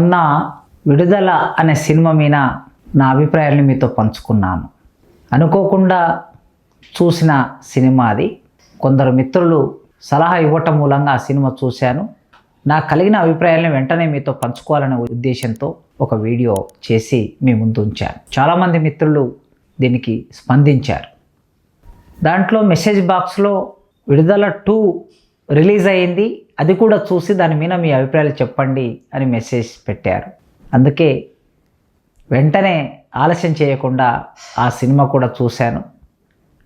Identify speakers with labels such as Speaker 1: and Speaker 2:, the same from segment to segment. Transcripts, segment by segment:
Speaker 1: మొన్న విడుదల అనే సినిమా మీద నా అభిప్రాయాన్ని మీతో పంచుకున్నాను. అనుకోకుండా చూసిన సినిమా అది. కొందరు మిత్రులు సలహా ఇవ్వటం మూలంగా ఆ సినిమా చూశాను. నాకు కలిగిన అభిప్రాయాలను వెంటనే మీతో పంచుకోవాలనే ఉద్దేశంతో ఒక వీడియో చేసి మీ ముందు ఉంచాను. చాలామంది మిత్రులు దీనికి స్పందించారు. దాంట్లో మెసేజ్ బాక్స్లో విడుదల టూ రిలీజ్ అయింది. అది కూడా చూసి దాని మీద మీ అభిప్రాయాలు చెప్పండి అని మెసేజ్ పెట్టారు. అందుకే వెంటనే ఆలస్యం చేయకుండా ఆ సినిమా కూడా చూశాను.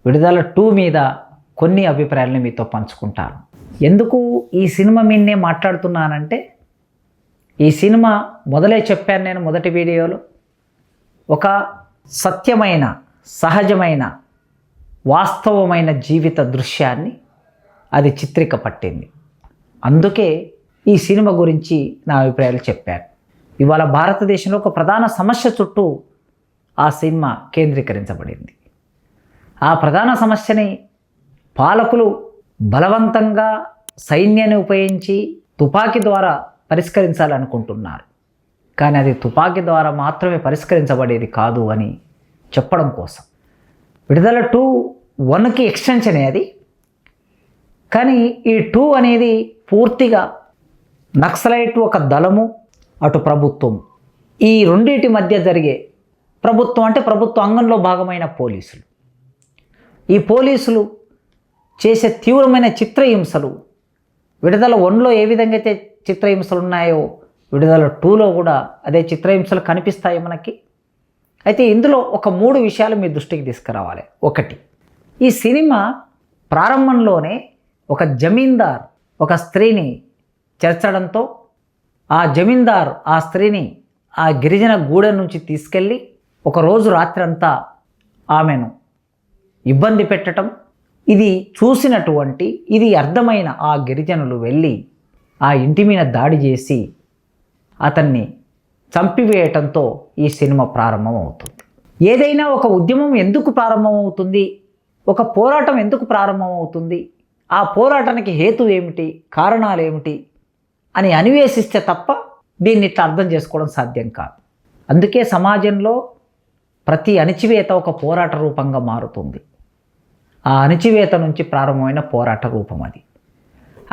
Speaker 1: విడుదల టూ మీద కొన్ని అభిప్రాయాలను మీతో పంచుకుంటాను. ఎందుకు ఈ సినిమా మీదనే మాట్లాడుతున్నానంటే ఈ సినిమా మొదలే చెప్పాను నేను మొదటి వీడియోలో. ఒక సత్యమైన సహజమైన వాస్తవమైన జీవిత దృశ్యాన్ని అది చిత్రిక పట్టింది. అందుకే ఈ సినిమా గురించి నా అభిప్రాయాలు చెప్పాను ఇవాళ భారతదేశంలో ఒక ప్రధాన సమస్య చుట్టూ ఆ సినిమా కేంద్రీకరించబడింది. ఆ ప్రధాన సమస్యని పాలకులు బలవంతంగా సైన్యాన్ని ఉపయోగించి తుపాకీ ద్వారా పరిష్కరించాలనుకుంటున్నారు. కానీ అది తుపాకీ ద్వారా మాత్రమే పరిష్కరించబడేది కాదు అని చెప్పడం కోసం. విడుదల టూ వన్కి ఎక్స్టెన్షన్ అది కానీ ఈ టూ అనేది పూర్తిగా నక్సలైట్ ఒక దళము అటు ప్రభుత్వం ఈ రెండింటి మధ్య జరిగే ప్రభుత్వం అంటే ప్రభుత్వ అంగంలో భాగమైన పోలీసులు. ఈ పోలీసులు చేసే తీవ్రమైన చిత్రహింసలు విడుదల వన్లో ఏ విధంగా అయితే చిత్రహింసలు ఉన్నాయో విడుదల టూలో కూడా అదే చిత్రహింసలు కనిపిస్తాయి మనకి. అయితే ఇందులో ఒక మూడు విషయాలు మీ దృష్టికి తీసుకురావాలి. ఒకటి ఈ సినిమా ప్రారంభంలోనే ఒక జమీందార్ ఒక స్త్రీని చేర్చడంతో ఆ జమీందార్ ఆ స్త్రీని ఆ గిరిజన గూడె నుంచి తీసుకెళ్ళి ఒకరోజు రాత్రంతా ఆమెను ఇబ్బంది పెట్టడం ఇది చూసినటువంటి ఇది అర్థమైన ఆ గిరిజనులు వెళ్ళి ఆ ఇంటి మీద దాడి చేసి అతన్ని చంపివేయటంతో ఈ సినిమా ప్రారంభమవుతుంది. ఏదైనా ఒక ఉద్యమం ఎందుకు ప్రారంభమవుతుంది? ఒక పోరాటం ఎందుకు ప్రారంభమవుతుంది? ఆ పోరాటానికి హేతు ఏమిటి? కారణాలు ఏమిటి? అని అన్వేషిస్తే తప్ప దీన్ని ఇట్లా అర్థం చేసుకోవడం సాధ్యం కాదు. అందుకే సమాజంలో ప్రతి అణిచివేత ఒక పోరాట రూపంగా మారుతుంది. ఆ అణిచివేత నుంచి ప్రారంభమైన పోరాట రూపం అది.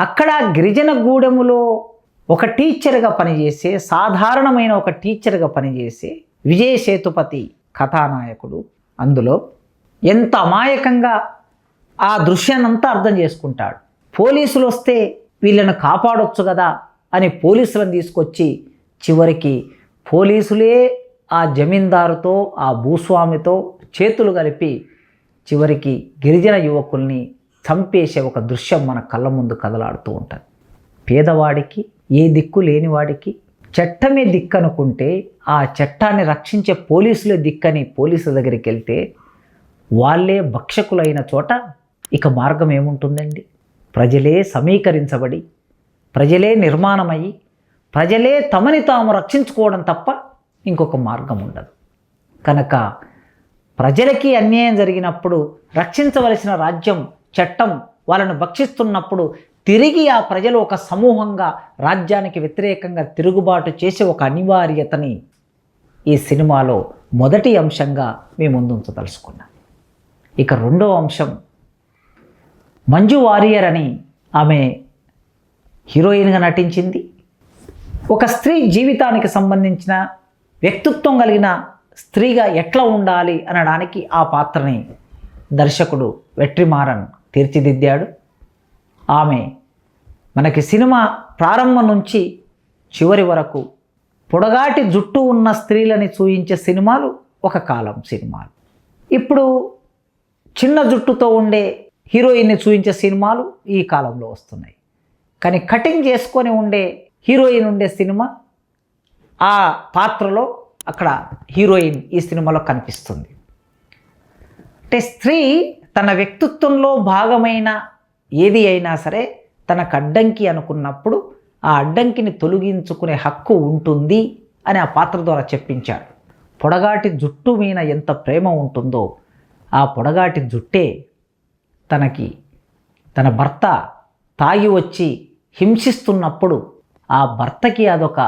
Speaker 1: అక్కడ గిరిజన గూడెములో ఒక టీచర్గా పనిచేసే సాధారణమైన ఒక టీచర్గా పనిచేసే విజయ సేతుపతి కథానాయకుడు అందులో ఎంత అమాయకంగా ఆ దృశ్యాన్నంతా అర్థం చేసుకుంటాడు. పోలీసులు వస్తే వీళ్ళను కాపాడొచ్చు కదా అని పోలీసులను తీసుకొచ్చి చివరికి పోలీసులే ఆ జమీందారుతో ఆ భూస్వామితో చేతులు కలిపి చివరికి గిరిజన యువకుల్ని చంపేసే ఒక దృశ్యం మన కళ్ళ ముందు కదలాడుతూ ఉంటుంది. పేదవాడికి ఏ దిక్కు లేనివాడికి చట్టమే దిక్కు అనుకుంటే ఆ చట్టాన్ని రక్షించే పోలీసులే దిక్కని పోలీసుల దగ్గరికి వెళ్తే వాళ్ళే భక్షకులైన చోట ఇక మార్గం ఏముంటుందండి? ప్రజలే సమీకరించబడి ప్రజలే నిర్మాణమయ్యి ప్రజలే తమని తాము రక్షించుకోవడం తప్ప ఇంకొక మార్గం ఉండదు. కనుక ప్రజలకి అన్యాయం జరిగినప్పుడు రక్షించవలసిన రాజ్యం చట్టం వాళ్ళను భక్షిస్తున్నప్పుడు తిరిగి ఆ ప్రజలు ఒక సమూహంగా రాజ్యానికి వ్యతిరేకంగా తిరుగుబాటు చేసే ఒక అనివార్యతని ఈ సినిమాలో మొదటి అంశంగా మీ ముందుంచదలుచుకున్నాం ఇక రెండో అంశం మంజు వారియర్ అని ఆమె హీరోయిన్గా నటించింది. ఒక స్త్రీ జీవితానికి సంబంధించిన వ్యక్తిత్వం కలిగిన స్త్రీగా ఎట్లా ఉండాలి అనడానికి ఆ పాత్రని దర్శకుడు వెట్రిమారన్ తీర్చిదిద్దాడు. ఆమె మనకి సినిమా ప్రారంభం నుంచి చివరి వరకు పొడగాటి జుట్టు ఉన్న స్త్రీలని చూయించే సినిమాలు ఒక కాలం సినిమాలు. ఇప్పుడు చిన్న జుట్టుతో ఉండే హీరోయిన్ని చూపించే సినిమాలు ఈ కాలంలో వస్తున్నాయి. కానీ కటింగ్ చేసుకొని ఉండే హీరోయిన్ ఉండే సినిమా ఆ పాత్రలో అక్కడ హీరోయిన్ ఈ సినిమాలో కనిపిస్తుంది. అంటే స్త్రీ తన వ్యక్తిత్వంలో భాగమైన ఏది అయినా సరే తనకు అడ్డంకి అనుకున్నప్పుడు ఆ అడ్డంకిని తొలగించుకునే హక్కు ఉంటుంది అని ఆ పాత్ర ద్వారా చెప్పించాడు. పొడగాటి జుట్టు మీద ఎంత ప్రేమ ఉంటుందో ఆ పొడగాటి జుట్టే తనకి తన భర్త తాగి వచ్చి హింసిస్తున్నప్పుడు ఆ భర్తకి అదొక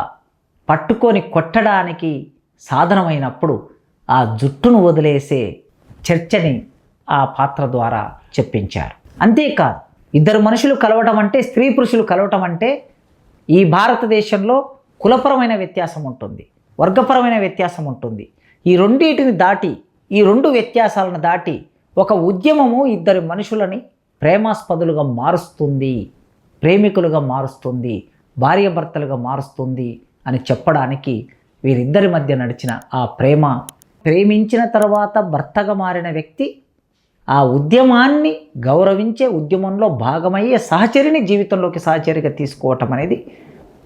Speaker 1: పట్టుకొని కొట్టడానికి సాధనమైనప్పుడు ఆ జుట్టును వదిలేసే చర్చని ఆ పాత్ర ద్వారా చెప్పించారు. అంతేకాదు ఇద్దరు మనుషులు కలవటం అంటే స్త్రీ పురుషులు కలవటం అంటే ఈ భారతదేశంలో కులపరమైన వ్యత్యాసం ఉంటుంది వర్గపరమైన వ్యత్యాసం ఉంటుంది. ఈ రెండింటిని దాటి ఈ రెండు వ్యత్యాసాలను దాటి ఒక ఉద్యమము ఇద్దరు మనుషులని ప్రేమాస్పదులుగా మారుస్తుంది ప్రేమికులుగా మారుస్తుంది భార్యాభర్తలుగా మారుస్తుంది అని చెప్పడానికి వీరిద్దరి మధ్య నడిచిన ఆ ప్రేమ ప్రేమించిన తర్వాత భర్తగా మారిన వ్యక్తి ఆ ఉద్యమాన్ని గౌరవించే ఉద్యమంలో భాగమయ్యే సహచరిని జీవితంలోకి సహచరిగా తీసుకోవటం అనేది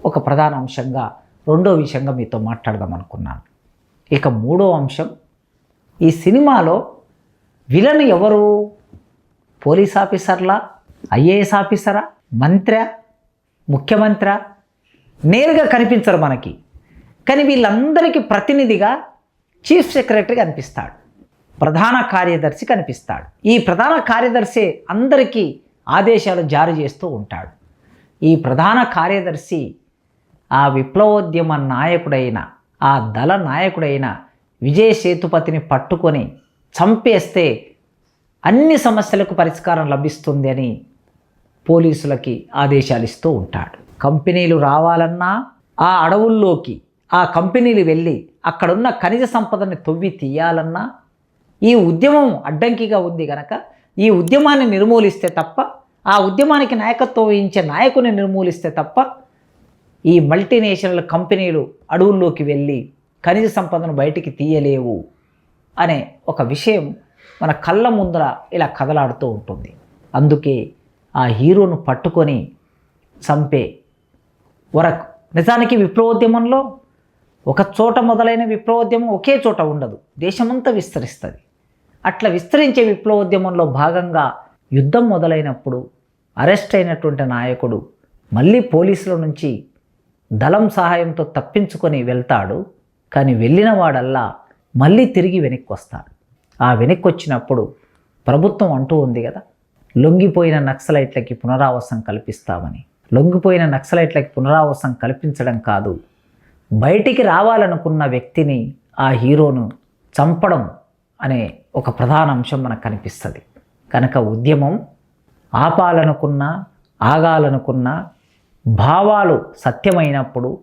Speaker 1: ఒక ప్రధాన అంశంగా రెండో విషయంగా మీతో మాట్లాడదాం అనుకున్నాను. ఇక మూడో అంశం ఈ సినిమాలో విలన్ ఎవరు? పోలీస్ ఆఫీసర్లా? ఐఏఎస్ ఆఫీసరా? మంత్రి? ముఖ్యమంత్రి? నేరుగా కనిపించరు మనకి. కానీ వీళ్ళందరికీ ప్రతినిధిగా చీఫ్ సెక్రటరీ కనిపిస్తాడు. ప్రధాన కార్యదర్శి కనిపిస్తాడు. ఈ ప్రధాన కార్యదర్శి అందరికీ ఆదేశాలు జారీ చేస్తూ ఉంటాడు. ఈ ప్రధాన కార్యదర్శి ఆ విప్లవోద్యమ నాయకుడైన ఆ దళ నాయకుడైన విజయ సేతుపతిని పట్టుకొని చంపేస్తే అన్ని సమస్యలకు పరిష్కారం లభిస్తుంది అని పోలీసులకి ఆదేశాలు ఇస్తూ ఉంటాడు. కంపెనీలు రావాలన్నా ఆ అడవుల్లోకి ఆ కంపెనీలు వెళ్ళి అక్కడున్న ఖనిజ సంపదని తవ్వి తీయాలన్నా ఈ ఉద్యమం అడ్డంకిగా ఉంది గనక ఈ ఉద్యమాన్ని నిర్మూలిస్తే తప్ప ఆ ఉద్యమానికి నాయకత్వం వహించే నాయకుని నిర్మూలిస్తే తప్ప ఈ మల్టీనేషనల్ కంపెనీలు అడవుల్లోకి వెళ్ళి ఖనిజ సంపదను బయటికి తీయలేవు. అనే ఒక విషయం మన కళ్ళ ముందర ఇలా కదలాడుతూ ఉంటుంది. అందుకే ఆ హీరోను పట్టుకొని చంపే వరకు. నిజానికి విప్లవోద్యమంలో ఒక చోట మొదలైన విప్లవోద్యమం ఒకే చోట ఉండదు. దేశమంతా విస్తరిస్తుంది. అట్లా విస్తరించే విప్లవోద్యమంలో భాగంగా యుద్ధం మొదలైనప్పుడు అరెస్ట్ అయినటువంటి నాయకుడు మళ్ళీ పోలీసుల నుంచి దళం సహాయంతో తప్పించుకొని వెళ్తాడు. కానీ వెళ్ళిన వాడల్లా మళ్ళీ తిరిగి వెనక్కి వస్తాడు ఆ వెనక్కి వచ్చినప్పుడు ప్రభుత్వం అంటూ ఉంది కదా లొంగిపోయిన నక్సలైట్లకి పునరావాసం కల్పిస్తామని. లొంగిపోయిన నక్సలైట్లకి పునరావాసం కల్పించడం కాదు బయటికి రావాలనుకున్న వ్యక్తిని ఆ హీరోను చంపడం అనే ఒక ప్రధాన అంశం మనకు కనిపిస్తుంది. కనుక ఉద్యమం ఆపాలనుకున్న ఆగాలనుకున్న భావాలు సత్యమైనప్పుడు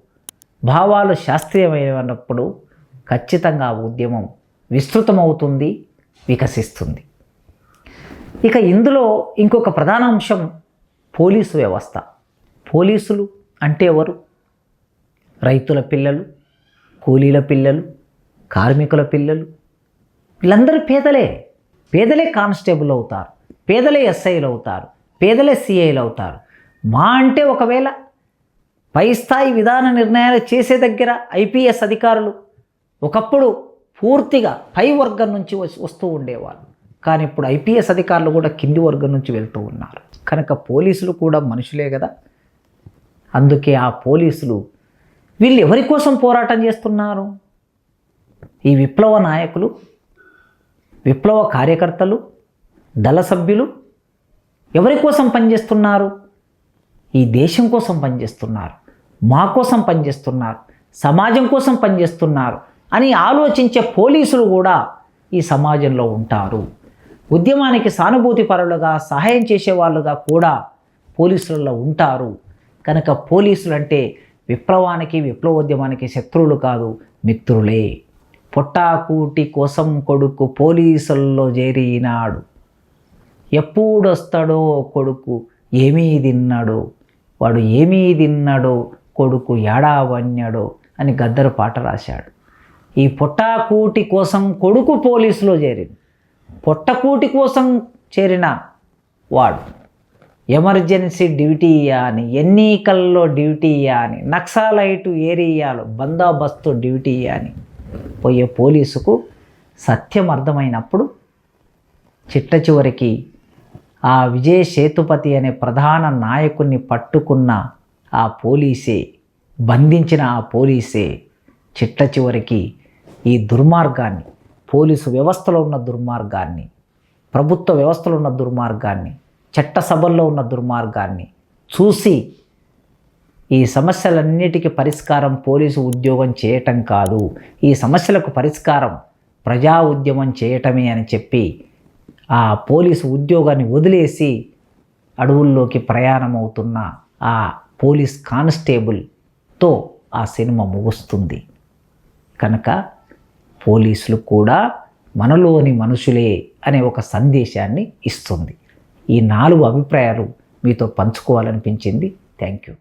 Speaker 1: భావాలు శాస్త్రీయమైనప్పుడు ఖచ్చితంగా ఉద్యమం విస్తృతమవుతుంది వికసిస్తుంది. ఇక ఇందులో ఇంకొక ప్రధాన అంశం పోలీసు వ్యవస్థ. పోలీసులు అంటే ఎవరు? రైతుల పిల్లలు కూలీల పిల్లలు కార్మికుల పిల్లలు. వీళ్ళందరూ పేదలే. పేదలే కానిస్టేబుల్ అవుతారు పేదలే ఎస్ఐలు అవుతారు పేదలే సిఐలు అవుతారు. మా అంటే ఒకవేళ పై స్థాయి విధాన నిర్ణయాలు చేసే దగ్గర ఐపీఎస్ అధికారులు ఒకప్పుడు పూర్తిగా పై వర్గం నుంచి వస్తూ ఉండేవారు. కానీ ఇప్పుడు ఐపీఎస్ అధికారులు కూడా కింది వర్గం నుంచి వెళ్తూ ఉన్నారు. కనుక పోలీసులు కూడా మనుషులే కదా. అందుకే ఆ పోలీసులు వీళ్ళు ఎవరి కోసం పోరాటం చేస్తున్నారు? ఈ విప్లవ నాయకులు విప్లవ కార్యకర్తలు దళ సభ్యులు ఎవరి కోసం పనిచేస్తున్నారు? ఈ దేశం కోసం పనిచేస్తున్నారు. మా కోసం పనిచేస్తున్నారు. సమాజం కోసం పనిచేస్తున్నారు. అని ఆలోచించే పోలీసులు కూడా ఈ సమాజంలో ఉంటారు. ఉద్యమానికి సానుభూతి పరులుగా సహాయం చేసేవాళ్ళుగా కూడా పోలీసులలో ఉంటారు. కనుక పోలీసులు అంటే విప్లవానికి విప్లవోద్యమానికి శత్రువులు కాదు మిత్రులే. పొట్టాకూటి కోసం కొడుకు పోలీసుల్లో చేరినాడు ఎప్పుడొస్తాడో కొడుకు ఏమీ తిన్నాడో వాడు ఏమీ తిన్నాడో కొడుకు ఏడావన్యాడో అని గద్దరు పాట రాశాడు. ఈ పుట్టాకూటి కోసం కొడుకు పోలీసులో చేరింది. పొట్టకూటి కోసం చేరిన వాడు ఎమర్జెన్సీ డ్యూటీ అని ఎన్నికల్లో డ్యూటీ అని నక్సలైటు ఏరియాలో బందోబస్తు డ్యూటీ అని పోయే పోలీసుకు సత్యం అర్థమైనప్పుడు చిట్ట చివరికి ఆ విజయ్ సేతుపతి అనే ప్రధాన నాయకుడిని పట్టుకున్న ఆ పోలీసే బంధించిన ఆ పోలీసే చిట్ట చివరికి ఈ దుర్మార్గాన్ని పోలీసు వ్యవస్థలో ఉన్న దుర్మార్గాన్ని ప్రభుత్వ వ్యవస్థలో ఉన్న దుర్మార్గాన్ని చట్టసభల్లో ఉన్న దుర్మార్గాన్ని చూసి ఈ సమస్యలన్నిటికీ పరిష్కారం పోలీసు ఉద్యోగం చేయటం కాదు. ఈ సమస్యలకు పరిష్కారం ప్రజా ఉద్యమం చేయటమే అని చెప్పి ఆ పోలీసు ఉద్యోగాన్ని వదిలేసి అడవుల్లోకి ప్రయాణం అవుతున్న ఆ పోలీస్ కానిస్టేబుల్తో ఆ సినిమా ముగుస్తుంది. కనుక పోలీసులు కూడా మనలోని మనుషులే అనే ఒక సందేశాన్ని ఇస్తుంది. ఈ నాలుగు అభిప్రాయాలు మీతో పంచుకోవాలనిపించింది. Thank you.